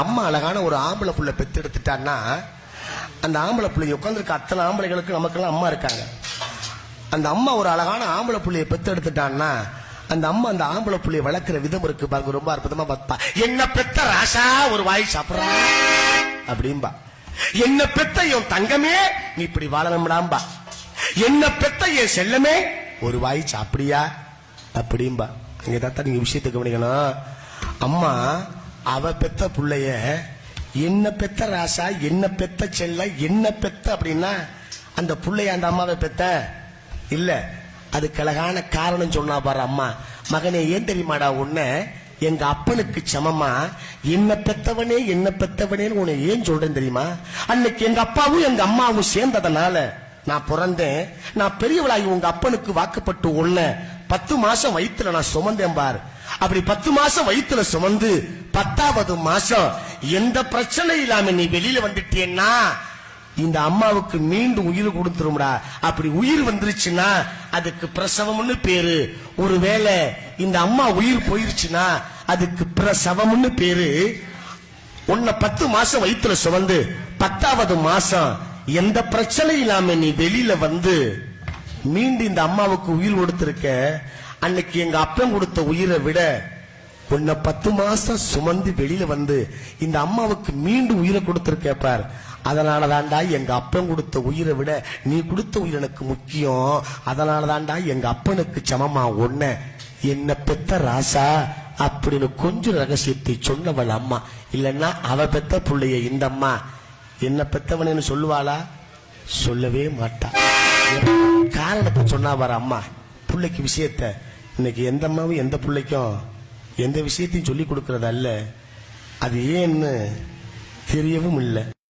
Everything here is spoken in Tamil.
அம்மா அழகான ஒரு ஆம்பளை புள்ள எடுத்துட்டான்னா அந்த ஆம்பளை பிள்ளைய உட்காந்துருக்க அத்தனை ஆம்பளைகளுக்கு நமக்கெல்லாம் அம்மா இருக்காங்க. அந்த அம்மா ஒரு அழகான ஆம்பளை புள்ளைய பெத்தெடுத்துட்டான்னா அந்த அம்மா அந்த ஆம்பளை புள்ளைய வளர்க்கிற விதம் இருக்கு பாருங்க ரொம்ப அற்புதமா பார்ப்பா என்ன பெத்த ராசா ஒரு வாய் சாப்பிட்றா? அப்படிம்பா. என்ன பெத்த என் தங்கமே நீ இப்படி வாழணும்டாம்பா. என்ன பெத்த என் செல்லமே ஒரு வாய் சாப்பிடியா? அப்படிம்பா. அங்க தாத்தா நீங்க விஷயத்தை கவனிக்கணும். அம்மா அவ பெத்த பிள்ளைய என்ன பெத்த ராசா என்ன பெத்த செல்ல என்ன பெத்த அப்படின்னா அந்த பிள்ளைய அந்த அம்மாவை பெத்த? இல்ல. அதுக்கு அழகான காரணம் சொன்னா பாரு அம்மா. மகனே ஏன் தெரியுமாடா உன்னை? எங்க அப்பனுக்கு சமமா? என்ன பெத்தவனே என்ன பெத்தவனேன்னு உன்னை ஏன் சொல்றேன் தெரியுமா? அன்னைக்கு எங்க அப்பாவும் எங்க அம்மாவும் சேர்ந்ததுனால நான் பிறந்தேன். நான் பெரியவளாகி உங்க அப்பனுக்கு வாக்குப்பட்டு உள்ள பத்து மாசம் வயிற்றுல நான் சுமந்தேன் பார். அப்படி பத்து மாசம் வயிற்றுல சுமந்து பத்தாவது மாசம் எந்த பிரச்சனை இல்லாம நீ வெளியில வந்துட்டேன்னா இந்த அம்மாவுக்கு மீண்டும் உயிர் கொடுத்துரும்டா. அப்படி உயிர் வந்துருச்சுன்னா அதுக்கு பிரசவம்னு பேரு. ஒருவேளை இந்த அம்மா உயிர் போயிருச்சுன்னா அதுக்கு பிரசவம்னு பேரு. உன்னை பத்து மாசம் வயிற்றுல சுமந்து பத்தாவது மாசம் எந்த பிரச்சனை இல்லாம நீ வெளியில வந்து மீண்டும் இந்த அம்மாவுக்கு உயிர் கொடுத்திருக்க அன்னைக்கு எங்க அப்பன் கொடுத்த உயிரை விட உன்னை பத்து மாசம் சுமந்து வெளியில வந்து இந்த அம்மாவுக்கு மீண்டும் உயிரை கொடுத்துருக்கேப்பார் பார். அதனால தாண்டா எங்க அப்பன் கொடுத்த உயிரை விட நீ கொடுத்த உயிர் எனக்கு முக்கியம். அதனால தாண்டா எங்க அப்பனுக்கு சமமா ஒன்ன என்ன பெத்த ராசா அப்படின்னு கொஞ்சம் ரகசியத்தை சொன்னவள் அம்மா. இல்லைன்னா அவ பெத்த பிள்ளைய இந்த அம்மா. என்ன பெத்தவனு சொல்லுவாளா? சொல்லவே மாட்டா. காரணத்தை சொன்னா வர அம்மா. பிள்ளைக்கு விஷயத்த இன்னைக்கு எந்த அம்மாவும் எந்த பிள்ளைக்கும் எந்த விஷயத்தையும் சொல்லி கொடுக்கறது அல்ல அது ஏன்னு தெரியவும் இல்லை.